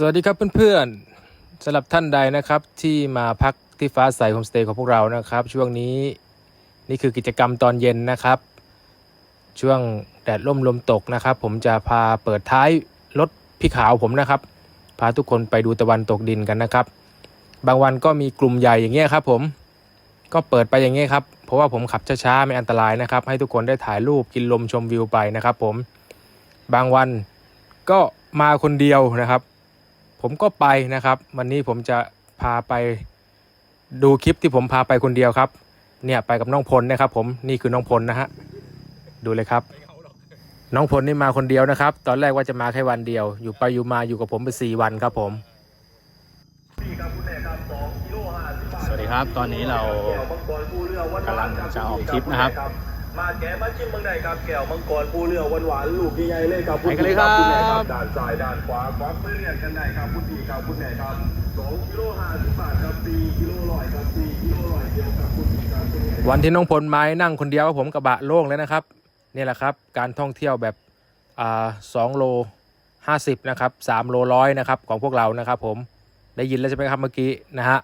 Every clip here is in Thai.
สวัสดีครับเพื่อนๆสำหรับท่านใดนะครับที่มาพักที่ฟ้าใสโฮมสเตย์ของพวกเรานะครับ ช่วงนี้นี่คือกิจกรรมตอนเย็นนะครับ ช่วงแดดร่มลมตกนะครับ ผมจะพาเปิดท้ายรถพี่ขาวผมนะครับ พาทุกคนไปดูตะวันตกดินกันนะครับ บางวันก็มีกลุ่มใหญ่อย่างเงี้ยครับ ผมก็เปิดไปอย่างเงี้ยครับเพราะว่าผมขับช้าๆไม่อันตรายนะครับ ให้ทุกคนได้ถ่ายรูปกินลมชมวิวไปนะครับ ผมบางวันก็มาคนเดียวนะครับ ผมก็ไปนะครับ วันนี้ผมจะพาไปดูคลิปที่ผมพาไปคนเดียวครับ เนี่ยไปกับน้องพลนะครับ ผมนี่คือน้องพลนะฮะดูเลยครับ น้องพลนี่มาคนเดียวนะครับ ตอนแรกว่าจะมาแค่วันเดียว อยู่ไปอยู่มาอยู่กับผมไปสี่วันครับผม สวัสดีครับ ตอนนี้เรากำลังจะออกทริปนะครับ มาแกะมาชิมเมืองใดครับแก้วมังกรปูเรือหวานหวานๆลูกใหญ่ๆเลยครับไปกันเลยครับณแม่ด้านซ้ายด้านขวาควักมือเรียกกันได้ครับคุณพี่ครับคุณแม่ครับสองกิโลห้าสิบบาทครับสี่กิโลร้อยครับสี่กิโลร้อยเดียวครับคุณพี่ครับคุณแม่วันที่น้องพลมานั่งคนเดียวครับผมกระบะโล่งเลยนะครับนี่แหละครับ การท่องเที่ยวแบบอ่าสองโลห้าสิบนะครับสามโลร้อยนะครับของพวกเรานะครับผมได้ยินแล้วใช่ไหมครับเมื่อกี้นะฮะ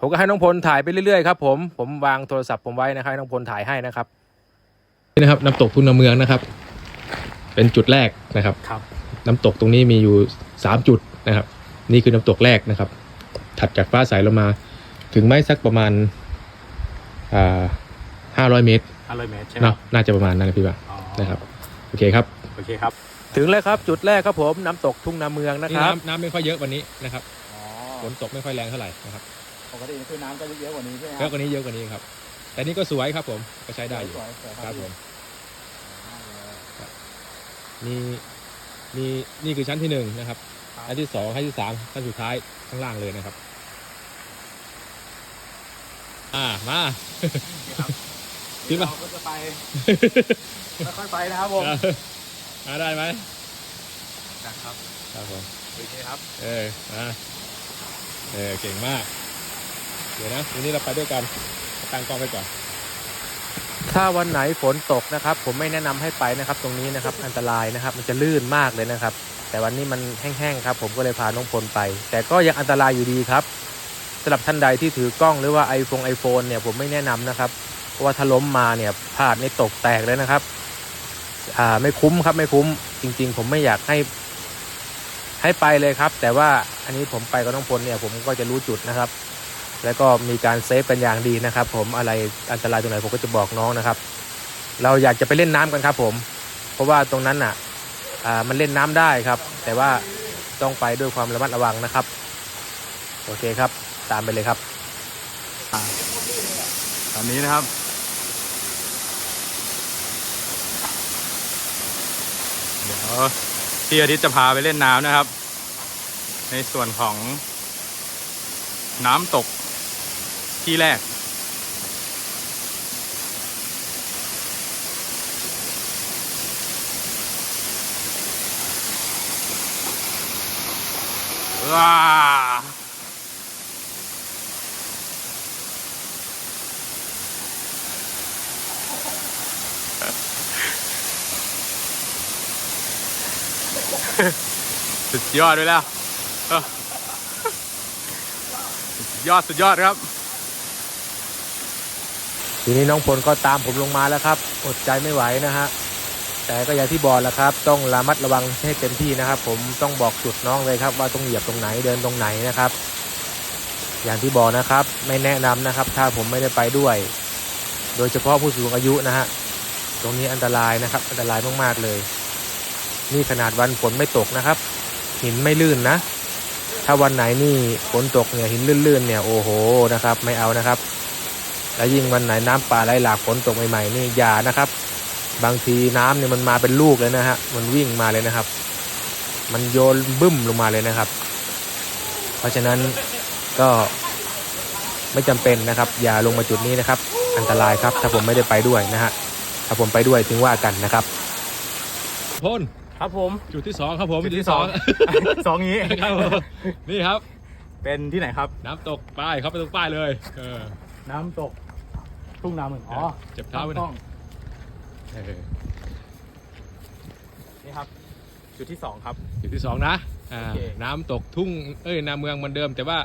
ผมก็ให้น้องพลถ่ายไปเรื่อยๆครับผมผมวางโทรศัพท์ผมไว้นะครับให้น้องพลถ่ายให้นะครับ นี่นะครับน้ำตกทุ่งนาเมืองนะครับ เป็นจุดแรกนะครับ ครับ น้ำตกตรงนี้มีอยู่สามจุดนะครับ นี่คือน้ำตกแรกนะครับ ถัดจากฟ้าใสลงมา ถึงไม่สักประมาณอ่าห้าร้อยเมตร500เมตรใช่ไหมเนาะน่าจะประมาณนั้นนะพี่บ่าอ๋อนะครับโอเคครับ โอเคครับ ถึงแล้วครับจุดแรกครับผมน้ำตกทุ่งนาเมืองนะครับ น้ำน้ำไม่ค่อยเยอะวันนี้นะครับอ๋อฝนตกไม่ค่อยแรงเท่าไหร่นะครับปกติคือน้ำจะเยอะกว่านี้ใช่ไหมเยอะกว่านี้เยอะกว่านี้ครับ แต่นี่ก็สวยครับผมก็ใช้ได้อยู่สวยๆสวยครับผมพี่นี่นี่นี่คือชั้นที่หนึ่งนะครับชั้นที่สองชั้นที่สามชั้นสุดท้ายข้างล่างเลยนะครับ อ่ามาคิดว่าเราก็จะไปค่อยๆไปนะครับผมมาได้ไหมนะครับครับผมโอเคครับ เออมาเออเก่งมาก เดี๋ยวนะวันนี้เราไปด้วยกัน ตั้งกล้องไว้ก่อน ถ้าวันไหนฝนตกนะครับ ผมไม่แนะนำให้ไปนะครับ ตรงนี้นะครับ อันตรายนะครับ มันจะลื่นมากเลยนะครับ แต่วันนี้มันแห้งๆครับ ผมก็เลยพาน้องพลไป แต่ก็ยังอันตรายอยู่ดีครับสำหรับท่านใดที่ถือกล้องหรือว่าไอโฟนไอโฟนเนี่ยผมไม่แนะนำนะครับเพราะว่าถ้าล้มมาเนี่ยพลาดในตกแตกเลยนะครับอ่าไม่คุ้มครับไม่คุ้ม จริง ๆ ผมไม่อยากให้ ให้ไปเลยครับ แต่ว่าอันนี้ผมไปกับน้องพลเนี่ย ผมก็จะรู้จุดนะครับ แล้วก็มีการเซฟกันอย่างดีนะครับ ผมอะไรอันตรายตรงไหนผมก็จะบอกน้องนะครับ เราอยากจะไปเล่นน้ำกันครับ ผม เพราะว่าตรงนั้นอะอ่ามันเล่นน้ำได้ครับ แต่ว่าต้องไปด้วยความระมัดระวังนะครับ โอเคครับ ตามไปเลยครับตอนนี้นะครับเดี๋ยวพี่อาทิตย์จะพาไปเล่นน้ำนะครับ ในส่วนของน้ำตก ที่แรก ว้าสุดยอดด้วยแล้ว สุดยอด สุดยอดครับ ทีนี้น้องพลก็ตามผมลงมาแล้วครับ อดใจไม่ไหวนะฮะแต่ก็อย่างที่บอกแล้วครับ ต้องระมัดระวังให้เต็มที่นะครับ ผมต้องบอกจุดน้องเลยครับ ว่าต้องเหยียบตรงไหนเดินตรงไหนนะครับ อย่างที่บอกนะครับ ไม่แนะนำนะครับ ถ้าผมไม่ได้ไปด้วย โดยเฉพาะผู้สูงอายุนะฮะตรงนี้อันตรายนะครับ อันตรายมากๆเลย นี่ขนาดวันฝนไม่ตกนะครับ หินไม่ลื่นนะ ถ้าวันไหนนี่ฝนตกเนี่ยหินลื่นๆเนี่ยโอ้โหนะครับ ไม่เอานะครับ แล้วยิ่งวันไหนน้ำป่าไหลหลากฝนตกใหม่ๆนี่อย่านะครับ บางทีน้ำเนี่ยมันมาเป็นลูกเลยนะฮะมันวิ่งมาเลยนะครับ มันโยนบึ้มลงมาเลยนะครับ เพราะฉะนั้นก็ไม่จำเป็นนะครับ อย่าลงมาจุดนี้นะครับ อันตรายครับ ถ้าผมไม่ได้ไปด้วยนะฮะถ้าผมไปด้วยถึงว่ากันนะครับพลครับผมจุดที่สองครับผมจุดที่สองสองนี้ครับผมนี่ครับ เป็นที่ไหนครับ น้ำตกป้ายเขาไปตรงป้ายเลยเออ น้ำตกทุ่งนาเมืองอ๋อเจ็บเท้าไว้นะ ต้องเออนี่ครับ จุดที่สองครับ จุดที่สองนะอ่าโอเค น้ำตกทุ่งเอ้ยนาเมืองเหมือนเดิม แต่ว่า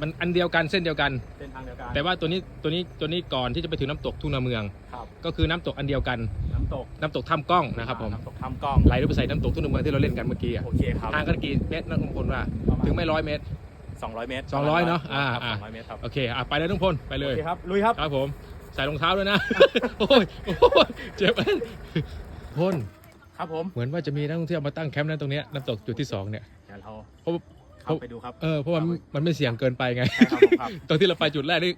มันอันเดียวกันเส้นเดียวกัน เส้นทางเดียวกันแต่ว่าตัวนี้ตัวนี้ตัวนี้ก่อนที่จะไปถึงน้ำตกทุ่งนาเมือง ครับก็คือน้ำตกอันเดียวกัน น้ำตกน้ำตกถ้ำกล้องนะครับผมน้ำตกทำกล้องไหลลงไปใส่น้ำตกทุ่งนาเมืองที่เราเล่นกันเมื่อกี้อะโอเคครับห่างกันกี่เมตรนะทุกคนว่าถึงไม่ร้อยเมตร 200 เมตร200เนอะอ่าครับอ่า200 เมตรครับโอเคอะไปเลยทุกคนไปเลโอยเคครับลุยครับครับผมใส่รองเท้าด้วยนะโอ้ยโอ้ยเจ็บพนครับผมเหมือนว่าจะมีนักท่องเที่ยวมาตั้งแคมป์นั้นตรงเนี้ยน้ำตกจุดที่สองเนี่ยเดี๋ยวเราเพราะ เข้าไปดูครับเออเพราะว่ามันมันไม่เสี่ยงเกินไปไงใช่ครับผมครับตรงที่เราไปจุดแรกนี่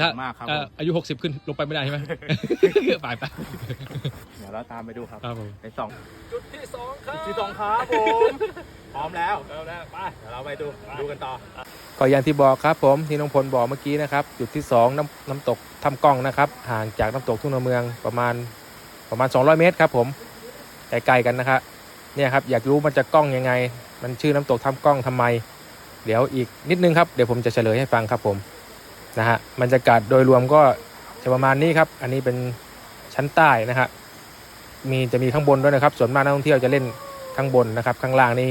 ถ้าสูงมากครับเอ่อผมอายุ 60 ขึ้นลงไปไม่ได้ใช่ไหม ไปไปเดี๋ยวเราตามไปดูครับ ครับผม ไปสองจุดที่สองครับ ที่สองครับผมพร้อมแล้วแล้วนะไปเดี๋ยวเราไปดูดูกันต่อ ก็อย่างที่บอกครับผมที่น้องพลบอกเมื่อกี้นะครับ จุดที่สองน้ำน้ำตกถ้ำกล้องนะครับ ห่างจากน้ำตกทุ่งนาเมืองประมาณประมาณ 200 เมตรครับผมใกล้ๆกันนะครับเนี่ยครับอยากรู้มันจะกล้องยังไง มันชื่อน้ำตกถ้ำกล้องทำไม เดี๋ยวอีกนิดนึงครับ เดี๋ยวผมจะเฉลยให้ฟังครับผมนะฮะบรรยากาศโดยรวมก็จะประมาณนี้ครับ อันนี้เป็นชั้นใต้นะฮะมีจะมีข้างบนด้วยนะครับ ส่วนมากนักท่องเที่ยวจะเล่นข้างบนนะครับ ข้างล่างนี่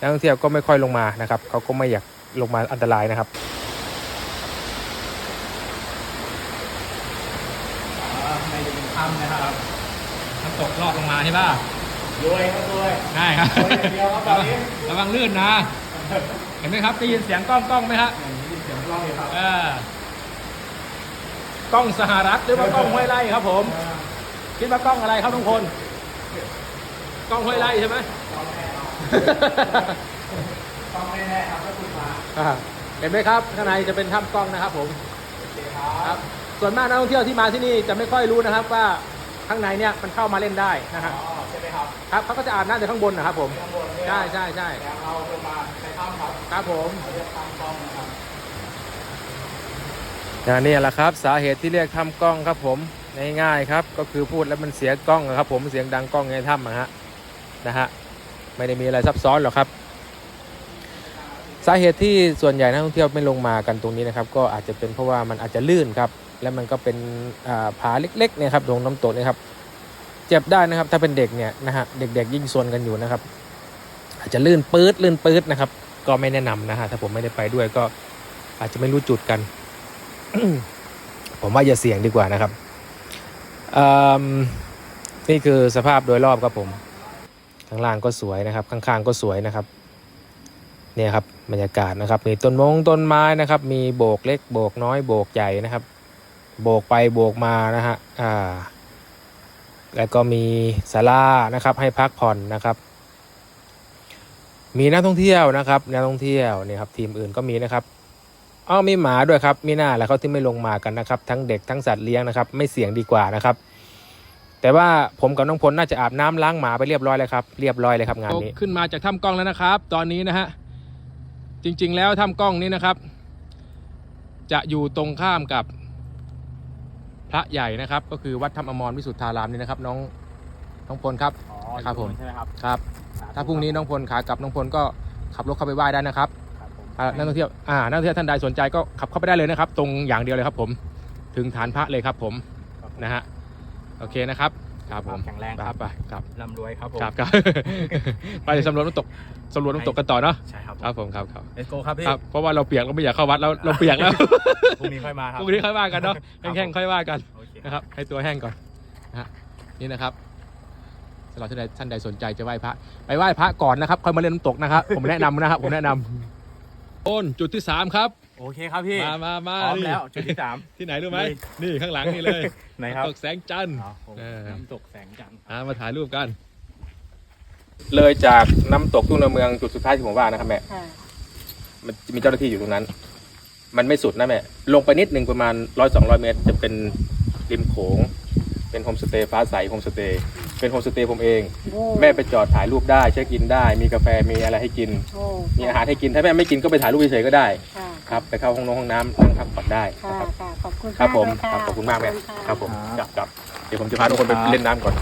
นักท่องเที่ยวก็ไม่ค่อยลงมานะครับเขาก็ไม่อยากลงมาอันตรายนะครับในถ้ำนะครับน้ำตกลอดลงมาใช่ป่ะ รวยครับรวยง่ายครับโอ้ยอย่างเดียวครับตอนนี้ ระวังลื่นนะ เห็นไหมครับได้ยินเสียงกล้องกล้องไหมฮะเสียงกล้องเลยครับเออกล้องสหรัฐหรือว่ากล้องห้วยไร่ครับผม คิดว่ากล้องอะไรครับทุกคน กล้องห้วยไร่ใช่ไหมต้องแน่ๆครับถ้าคุณมาอ่าเห็นไหมครับข้างในจะเป็นถ้ำกล้องนะครับผมครับ ส่วนมากนักท่องเที่ยวที่มาที่นี่จะไม่ค่อยรู้นะครับว่าข้างในเนี่ยมันเข้ามาเล่นได้นะฮะอ๋อ ใช่ไหมครับครับเขาก็จะอาบน้ำจากข้างบนนะครับผมข้างบนเนี่ยใช่ใช่ใช่เดี๋ยวเราลงมาในถ้ำครับครับผมเราจะทำกล้องนะครับนี่แหละครับ สาเหตุที่เรียกถ้ำกล้องครับผมง่ายๆครับ ก็คือพูดแล้วมันเสียกล้องนะครับ ผมเสียงดังกล้องในถ้ำนะฮะนะฮะไม่ได้มีอะไรซับซ้อนหรอกครับ สาเหตุที่ส่วนใหญ่นักท่องเที่ยวไม่ลงมากันตรงนี้นะครับ ก็อาจจะเป็นเพราะว่ามันอาจจะลื่นครับ และมันก็เป็นอ่าผาเล็กๆเนี่ยครับตรงน้ำตกเนี่ยครับ เจ็บได้นะครับ ถ้าเป็นเด็กเนี่ยนะฮะเด็ก ๆ ยิ่งซนกันอยู่นะครับ อาจจะลื่นปื๊ดลื่นปื๊ดนะครับ ก็ไม่แนะนำนะฮะถ้าผมไม่ได้ไปด้วยก็อาจจะไม่รู้จุดกัน ผมว่าอย่าเสี่ยงดีกว่านะครับนี่คือสภาพโดยรอบครับผมข้างล่างก็สวยนะครับ ข้างๆก็สวยนะครับเนี่ยครับบรรยากาศนะครับ มีต้นมงต้นไม้นะครับ มีโบกเล็กโบกน้อยโบกใหญ่นะครับ โบกไปโบกมานะฮะอ่า แล้วก็มีศาลานะครับให้พักผ่อนนะครับ มีนักท่องเที่ยวนะครับนักท่องเที่ยวเนี่ยครับทีมอื่นก็มีนะครับอ้อมีหมาด้วยครับมีหน้าแล้วเขาที่ไม่ลงมากันนะครับ ทั้งเด็กทั้งสัตว์เลี้ยงนะครับ ไม่เสี่ยงดีกว่านะครับ แต่ว่าผมกับน้องพลน่าจะอาบน้ำล้างหมาไปเรียบร้อยเลยครับเรียบร้อยเลยครับงานนี้ขึ้นมาจากถ้ำกล้องแล้วนะครับ ตอนนี้นะฮะจริง ๆ แล้วถ้ำกล้องนี้นะครับ จะอยู่ตรงข้ามกับ พระใหญ่นะครับ ก็คือวัดธรรมอมรวิสุทธารามนี่นะครับ น้องน้องพลครับ อ๋อครับผม ใช่ไหมครับครับ ถ้าพรุ่งนี้น้องพลขากลับน้องพลก็ขับรถเข้าไปไหว้ได้นะครับครับผมอ่านักท่องเที่ยวอ่านักท่องเที่ยวท่านใดสนใจก็ขับเข้าไปได้เลยนะครับ ตรงอย่างเดียวเลยครับผม ถึงฐานพระเลยครับผมครับผมนะฮะโอเคนะครับ ครับผมแข็งแรงคครัรับบไปครับร่ำรวยครับผมครับครับไปสำรวจน้ำตกสำรวจน้ำตกกันต่อเนาะใช่ครับครับผมครับครับเลสโก้ครับพี่ครับเพราะว่าเราเปียกเราไม่อยากเข้าวัดแล้วเราเปียกแล้วพรุ่งนี้ค่อยมาครับพรุ่งนี้ค่อยว่ากันเนาะครับแห้งๆค่อยว่ากันโอเคนะครับให้ตัวแห้งก่อนนะฮะนี่นะครับสำหรับท่านใดท่านใดสนใจจะไหว้พระไปไหว้พระก่อนนะครับค่อยมาเล่นน้ำตกนะครับผมแนะนำนะครับผมแนะนำโอนจุดที่สามครับ โอเคครับพี่ มามามาพร้อมนี่แล้วจุดที่สามที่ไหนรู้ไหมนี่นี่ข้างหลังนี่เลยไหนครับตกแสงจันทร์อ๋อผมเออ น้ำตกแสงจันทร์อ่ามาถ่ายรูปกัน เลยจากน้ำตกทุ่งนาเมืองจุดสุดท้ายที่ผมว่านะครับแม่ ค่ะมันจะมีเจ้าหน้าที่อยู่ตรงนั้น มันไม่สุดนะแม่ ลงไปนิดหนึ่งประมาณร้อยสองร้อยเมตร จะเป็นริมโขง เป็นโฮมสเตย์ฟ้าใสโฮมสเตย์ เป็นโฮมสเตย์ผมเอง โอ้แม่ไปจอดถ่ายรูปได้เช็คอินได้ มีกาแฟมีอะไรให้กิน โอ้มีอาหารให้กินถ้าแม่ไม่กินก็ไปถ่ายรูปเฉยๆก็ได้ค่ะครับไปเข้าห้องน้ำห้องน้ำนั่งพักผ่อนได้ค่ะนะครับค่ะขอบคุณครับผมากเลยะครับขอบคุณมากแม่ขอณะครับผมจับจับเดี๋ยวผมจะพาทุกคนไปเล่นน้ำก่อน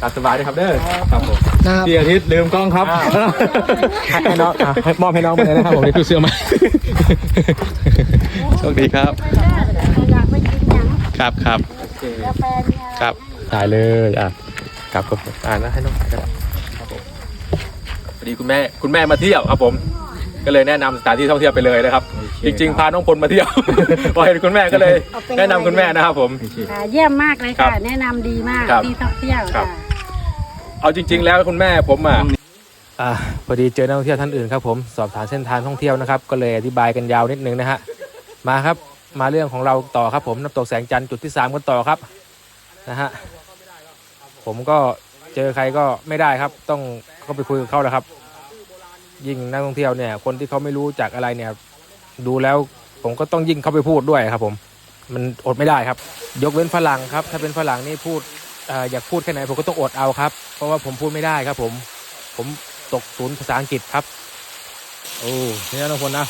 ตามสบายนะครับเด้อครับผมพี่อาทิตย์ลืมกล้องครับให้น้องอะให้มอบให้น้องไปเลยนะครับผมในตู้เสื้อมา โชคดีครับ อยากไปกินหยังครับครับกาแฟมีอะไร ครับถ่ายเลยอะ ครับครับผมอ่านะให้น้องถ่ายก็ได้เป็นพอดีคุณแม่คุณแม่มาเที่ยวครับผม ก็เลยแนะนำสถานที่ท่องเที่ยวไปเลยนะครับ จริง ๆ พาน้องพลมาเที่ยว พอเห็นคุณแม่ก็เลยแนะนำคุณแม่นะครับผม ค่ะเยี่ยมมากเลยครัค่ะ บแนะนำดีมากครับที่ท่องเที่ยวครัค่ะบเอาจริง ๆ แล้วคุณแม่ผมอะ อ่าพอดีเจอนักท่องเที่ยวท่านอื่นครับผมสอบถามเส้นทางท่องเที่ยวนะครับก็เลยอธิบายกันยาวนิดนึงนะฮะมาครับมาเรื่องของเราต่อครับผมน้ำตกแสงจันทร์จุดที่สามกันต่อครับนะฮะ ผมก็เจอใครก็ไม่ได้ครับ ต้องเข้าไปคุยกับเขาแล้วครับ ยิ่งนักท่องเที่ยวเนี่ย คนที่เขาไม่รู้จักอะไรเนี่ย ดูแล้วผมก็ต้องยิ่งเข้าไปพูดด้วยครับ ผม มันอดไม่ได้ครับ ยกเว้นฝรั่งครับ ถ้าเป็นฝรั่งนี่พูดเอ่ออยากพูดแค่ไหนผมก็ต้องอดเอาครับ เพราะว่าผมพูดไม่ได้ครับ ผม ผมตกศูนย์ภาษาอังกฤษครับ โอ้นี่นะทุกคนนะ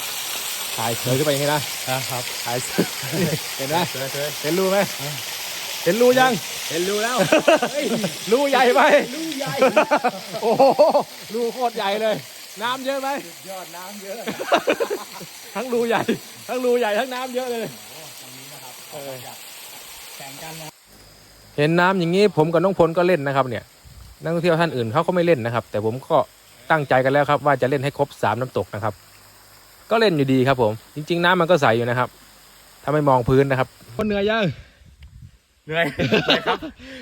ถ่ายเฉยขึ้นไปอย่างนี้นะครับถ่ายเห็นไหมเห็นรูไหม เห็นรูยัง เห็นรูแล้วรูใหญ่ไหมรูใหญ่โอ้โหรูโคตรใหญ่เลย น้ำเยอะไหมยอดน้ำเยอะทั้งรูใหญ่ ทั้งรูใหญ่ทั้งน้ำเยอะเลยเออเห็นน้ำอย่างนี้ผมกับน้องพลก็เล่นนะครับ เนี่ย นักท่องเที่ยวท่านอื่นเขาก็ไม่เล่นนะครับ แต่ผมก็ตั้งใจกันแล้วครับ ว่าจะเล่นให้ครบสามน้ำตกนะครับ ก็เล่นอยู่ดีครับผม จริง ๆ น้ำมันก็ใสอยู่นะครับถ้าไม่มองพื้นนะครับคนเหนื่อยยัง เหนื่อยครับ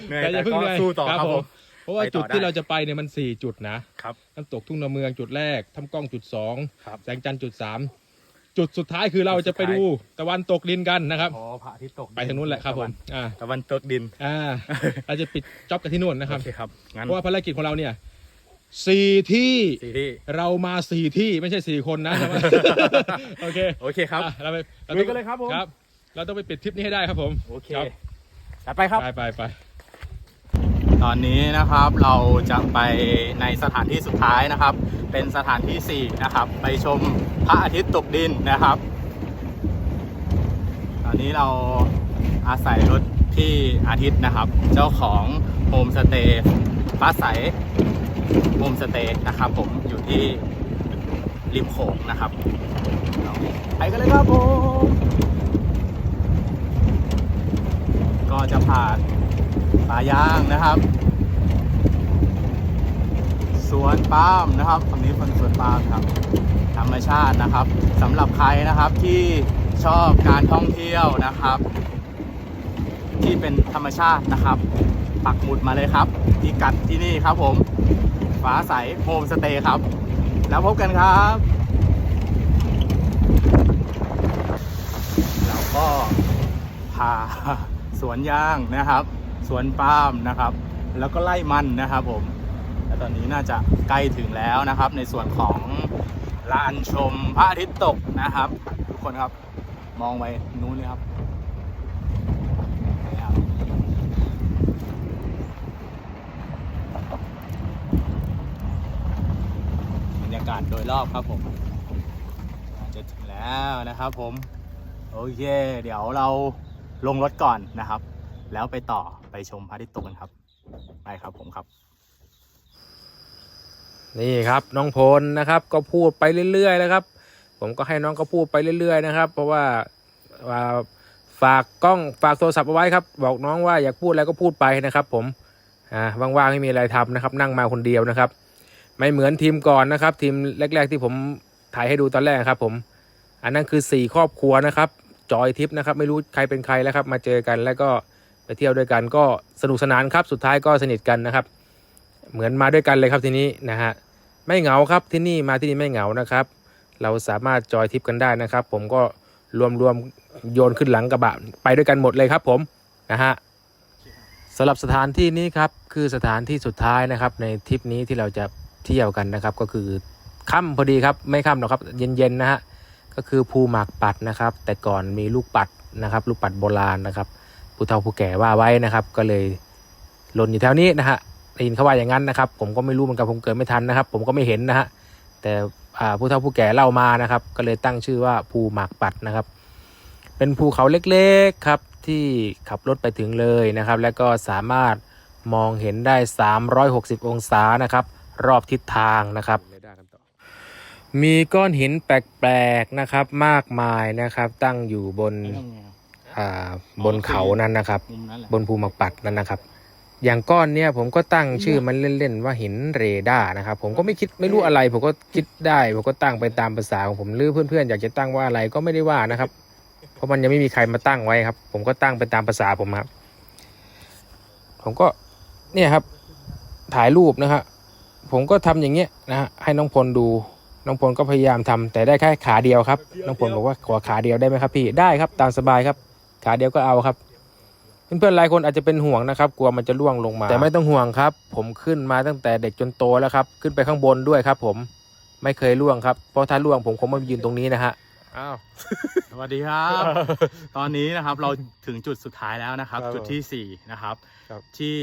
เหนื่อยแต่อย่าแต่เพิ่งก็เหนื่อยสู้ต่อครับผมเพราะว่าไปต่อจุดที่ได้เราจะไปเนี่ยมันสี่จุดนะครับน้ำตกทุ่งนาเมืองจุดแรกทำกล้องจุดสองครับแสงจันทร์จุดสามจุดสุดท้ายคือเราจะไปดูตะวันตกดินกันนะครับอ๋อพระอาทิตย์ตกไปทางนู้นแหละครับผมอ่าตะวันตกดินอ่าเราจะปิดจ็อบกันที่นู่นนะครับโอเคครับงั้นเพราะว่าภารกิจของเราเนี่ยสี่ที่สี่ที่เรามาสี่ที่ไม่ใช่สี่คนนะโอเคโอเคครับอะเราไปราลุยกันเลยครับผมครับ เราต้องไปปิดทริปนี้ให้ได้ครับผมโอเคครับ จัดไปครับ ไปไปไปตอนนี้นะครับเราจะไปในสถานที่สุดท้ายนะครับ เป็นสถานที่ 4 นะครับ ไปชมพระอาทิตย์ตกดินนะครับ ตอนนี้เราอาศัยรถที่อาทิตย์นะครับ เจ้าของโฮมสเตย์ฟ้าใสโฮมสเตย์นะครับ ผมอยู่ที่ริมโขงนะครับไปกันเลยครับผม ก็จะผ่านป่ายางนะครับ สวนปาล์มนะครับตรงนี้เป็นสวนปาล์มครับ ธรรมชาตินะครับสำหรับใครนะครับที่ชอบการท่องเที่ยวนะครับ ที่เป็นธรรมชาตินะครับ ปักหมุดมาเลยครับที่กัดที่นี่ครับผมฟ้าใสโฮมสเตย์ครับ แล้วพบกันครับเราก็พา สวนยางนะครับ สวนปาล์มนะครับ แล้วก็ไล่มันนะครับผมและตอนนี้น่าจะใกล้ถึงแล้วนะครับ ในส่วนของลานชมพระอาทิตย์ตกนะครับ ทุกคนครับมองไปนู้นเลยครับบรรยากาศโดยรอบครับผมจะถึงแล้วนะครับผม โอเค เดี๋ยวเรา ลงรถก่อนนะครับ แล้วไปต่อไปชมพระอาทิตย์ตกกันครับไปครับผมครับ นี่ครับน้องพลนะครับ ก็พูดไปเรื่อยๆนะครับ ผมก็ให้น้องก็พูดไปเรื่อย ๆ นะครับ เพราะว่าว่าฝากกล้องฝากโทรศัพท์เอาไว้ครับ บอกน้องว่าอยากพูดอะไรก็พูดไปนะครับ ผมอ่าว่างๆไม่มีอะไรทำนะครับ นั่งมาคนเดียวนะครับ ไม่เหมือนทีมก่อนนะครับ ทีมแรก ๆ ที่ผมถ่ายให้ดูตอนแรกครับ ผม อันนั้นคือสี่ครอบครัวนะครับ จอยทิปนะครับ ไม่รู้ใครเป็นใครแล้วครับ มาเจอกันแล้วก็ไปเที่ยวด้วยกันก็สนุกสนานครับ สุดท้ายก็สนิทกันนะครับ เหมือนมาด้วยกันเลยครับทีนี้นะฮะไม่เหงาครับที่นี่มาที่นี่ไม่เหงานะครับ เราสามารถจอยทริปกันได้นะครับ ผมก็รวมรวมโยนขึ้นหลังกระบะไปด้วยกันหมดเลยครับ ผมนะฮะสำหรับสถานที่นี้ครับคือสถานที่สุดท้ายนะครับ ในทริปนี้ที่เราจะเที่ยวกันนะครับ ก็คือค่ำพอดีครับไม่ค่ำหรอกครับ เย็นๆนะฮะ ก็คือภูหมากปัดนะครับ แต่ก่อนมีลูกปัดนะครับ ลูกปัดโบราณนะครับผู้เฒ่าผู้แก่ว่าไว้นะครับ ก็เลยหล่นอยู่แถวนี้นะฮะได้ยินเขาว่าอย่างนั้นนะครับ ผมก็ไม่รู้เหมือนกันผมเกิดไม่ทันนะครับ ผมก็ไม่เห็นนะฮะแต่ผู้เฒ่าผู้แก่เล่ามานะครับ ก็เลยตั้งชื่อว่าภูหมากปัดนะครับ เป็นภูเขาเล็กๆครับที่ขับรถไปถึงเลยนะครับ แล้วก็สามารถมองเห็นได้ 360 องศานะครับ รอบทิศทางนะครับ มีก้อนหินแปลกๆนะครับ มากมายนะครับ ตั้งอยู่บนอ่าบนเขานั้นนะครับ มุมนั้นแหละบนภูหมากปัดนั่นนะครับ อย่างก้อนเนี่ยผมก็ตั้งชื่อมันเล่นๆว่าหินเรดาร์นะครับ ผมก็ไม่คิดไม่รู้อะไร ผมก็คิดได้ ผมก็ตั้งไปตามภาษาของผมหรือเพื่อนๆอยากจะตั้งว่าอะไรก็ไม่ได้ว่านะครับ เพราะมันยังไม่มีใครมาตั้งไว้ครับ ผมก็ตั้งไปตามภาษาผมครับ ผมก็เนี่ยครับถ่ายรูปนะฮะผมก็ทำอย่างเงี้ยนะฮะให้น้องพลดู น้องพลก็พยายามทำแต่ได้แค่ขาเดียวครับ น้องพลบอกว่าขอขาเดียวได้ไหมครับพี่ ได้ครับตามสบายครับ ขาเดียวก็เอาครับ เพื่อนๆหลายคนอาจจะเป็นห่วงนะครับ กลัวมันจะล่วงลงมา แต่ไม่ต้องห่วงครับ ผมขึ้นมาตั้งแต่เด็กจนโตแล้วครับ ขึ้นไปข้างบนด้วยครับ ผม ไม่เคยล่วงครับ เพราะถ้าล่วงผมคงไม่ยืนตรงนี้นะฮะ อ้าว สวัสดีครับ ตอนนี้นะครับเราถึงจุดสุดท้ายแล้วนะครับ ครับจุดที่สี่นะครับ ครับ ที่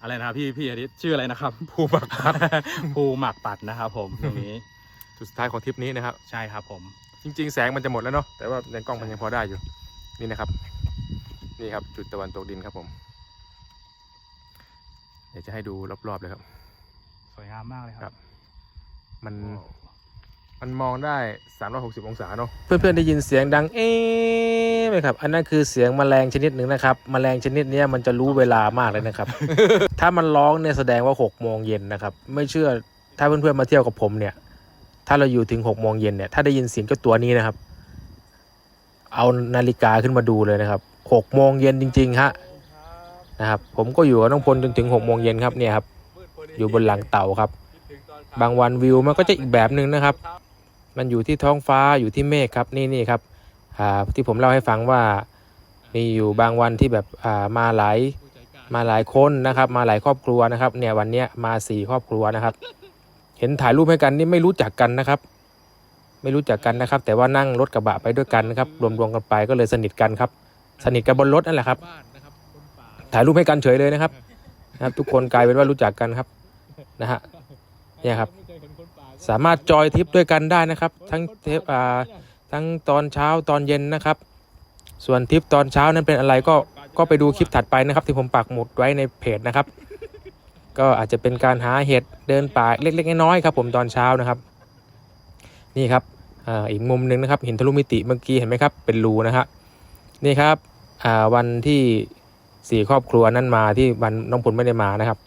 อะไรนะครับพี่พี่อาทิตย์ชื่ออะไรนะครับ ภูหมักปัด ภูหมักปัดนะครับผมตรงนี้ จุดสุดท้ายของทริปนี้นะครับ ใช่ครับผม จริง ๆ แสงมันจะหมดแล้วเนาะแต่ว่าในกล้องมันยังพอได้อยู่ นี่นะครับ นี่ครับ จุดตะวันตกดินครับผม เดี๋ยวจะให้ดูรอบๆเลยครับ สวยงามมากเลยคครัรับ บ มัน มันมองได้ 360 องศาเนาะเพื่อนๆได้ยินเสียงดังเอ๊ะไหมครับ อันนั้นคือเสียงแมลงชนิดหนึ่งนะครับ แมลงชนิดเนี้ยมันจะรู้เวลามากเลยนะครับ ถ้ามันร้องเนี่ยแสดงว่า6โมงเย็นนะครับ ไม่เชื่อถ้าเพื่อนๆมาเที่ยวกับผมเนี่ย ถ้าเราอยู่ถึง6โมงเย็นเนี่ยถ้าได้ยินเสียงเจ้าตัวนี้นะครับ เอานาฬิกาขึ้นมาดูเลยนะครับ6โมงเย็นจริงๆฮะนะครับ ผมก็อยู่กับน้องพลจนถึง6โมงเย็นครับเนี่ยครับ อยู่บนหลังเต่าครับ บางวันวิวมันก็จะอีกแบบหนึ่งนะครับ มันอยู่ที่ท้องฟ้าอยู่ที่เมฆครับนี่นี่ครับที่ผมเล่าให้ฟังว่ามีอยู่บางวันที่แบบามาหลายมาหลายคนนะครับ มาหลายครอบครัวนะครับ เนี่ยวันนี้มาสี่ครอบครัวนะครับ เห็นถ่ายรูปให้กันนี่ไม่รู้จักกันนะครับ ไม่รู้จักกันนะครับ แต่ว่านั่งรถกระบะไปด้วยกันนะครับ รวมๆกันไปก็เลยสนิทกันครับ สนิทกันบนรถนั่นแหละครับ ถ่ายรูปให้กันเฉยเลยนะครับ นะครับ ทุกคนกลายเป็นว่ารู้จักกันครับนะฮะเนี่ยครับ สามารถจอยทริปด้วยกันได้นะครับ ทั้งเทปอ่าทั้งตอนเช้าตอนเย็นนะครับ ส่วนทริปตอนเช้านั้นเป็นอะไรก็ก็ไปดูคลิปถัดไปนะครับ ที่ผมปักหมุดไว้ในเพจนะครับ ก็อาจจะเป็นการหาเห็ดเดินป่าเล็กๆน้อยๆครับผมตอนเช้านะครับ นี่ครับอ,อีกมุมหนึ่งนะครับเห็นทะลุมิติเมื่อกี้เห็นไหมครับเป็นรูนะฮะนี่ครับวันที่สี่ครอบครัวนั้นมาที่วันน้องพลไม่ได้มานะครับ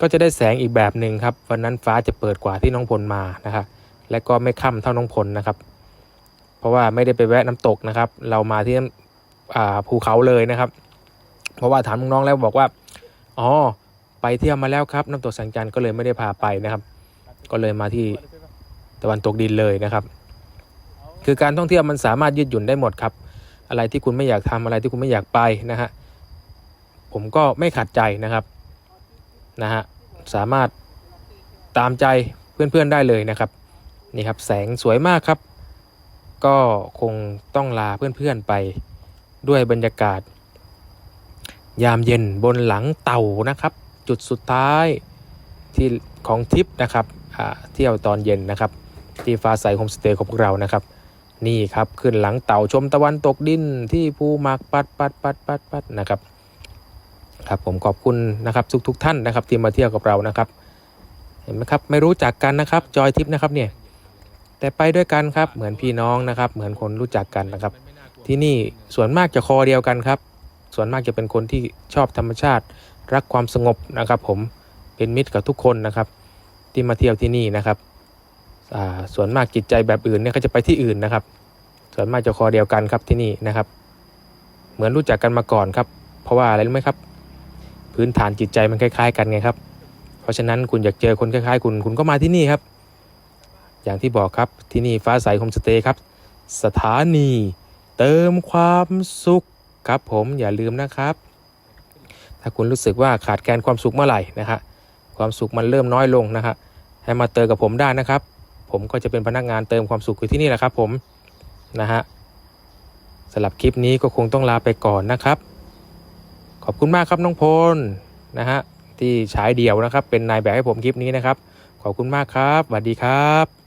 ก็จะได้แสงอีกแบบหนึ่งครับวันนั้นฟ้าจะเปิดกว่าที่น้องพลมานะครับและก็ไม่ค่ำเท่าน้องพลนะครับ เพราะว่าไม่ได้ไปแวะน้ำตกนะครับ เรามาที่ภูเขาเลยนะครับ เพราะว่าถามน้องๆแล้วบอกว่าอ๋อ ไปเที่ยวมาแล้วครับ น้ำตกสังจันทร์ก็เลยไม่ได้พาไปนะครับ ก็เลยมาที่ตะวันตกดินเลยนะครับ คือการท่องเที่ยวมันสามารถยืดหยุ่นได้หมดครับ อะไรที่คุณไม่อยากทำอะไรที่คุณไม่อยากไปนะฮะผมก็ไม่ขัดใจนะครับนะฮะสามารถตามใจเพื่อนๆได้เลยนะครับนี่ครับแสงสวยมากครับ ก็คงต้องลาเพื่อนๆไปด้วยบรรยากาศ ยามเย็นบนหลังเต่านะครับ จุดสุดท้ายที่ของทริปนะครับเที่ยวตอนเย็นนะครับ ที่ฟ้าใสโฮมสเตย์ของพวกเรานะครับ นี่ครับขึ้นหลังเต่าชมตะวันตกดินที่ภูหมากปัดปัดปัดปัดปัดนะครับครับผมขอบคุณนะครับทุกทุกท่านนะครับที่มาเที่ยวกับเรานะครับเห็นไหมครับไม่รู้จักกันนะครับจอยทิปนะครับเนี่ยแต่ไปด้วยกันครับเหมือนพี่น้องนะครับ เหมือนคนรู้จักกันนะครับ ที่นี่ส่วนมากจะคอเดียวกันครับ ส่วนมากจะเป็นคนที่ชอบธรรมชาติ รักความสงบนะครับผมเป็นมิตรกับทุกคนนะครับ ที่มาเที่ยวที่นี่นะครับส่วนมากจิตใจแบบอื่นเนี่ยก็จะไปที่อื่นนะครับ ส่วนมากจะคอเดียวกันครับที่นี่นะครับ เหมือนรู้จักกันมาก่อนครับ เพราะว่าอะไรรู้ไหมครับ พื้นฐานจิตใจมันคล้ายๆ กันไงครับ เพราะฉะนั้นคุณอยากเจอคนคล้ายๆ คุณคุณก็มาที่นี่ครับ อย่างที่บอกครับที่นี่ฟ้าใสโฮมสเตย์ครับ สถานี เติมความสุขครับผมอย่าลืมนะครับ ถ้าคุณรู้สึกว่าขาดแคลนความสุขเมื่อไหร่นะฮะความสุขมันเริ่มน้อยลงนะฮะให้มาเติมกับผมได้นะครับ ผมก็จะเป็นพนักงานเติมความสุขอยู่ที่นี่แหละครับ ผมนะฮะสำหรับคลิปนี้ก็คงต้องลาไปก่อนนะครับ ขอบคุณมากครับน้องพลนะฮะที่ฉายเดี่ยวนะครับ เป็นนายแบบให้ผมคลิปนี้นะครับ ขอบคุณมากครับสวัสดีครับ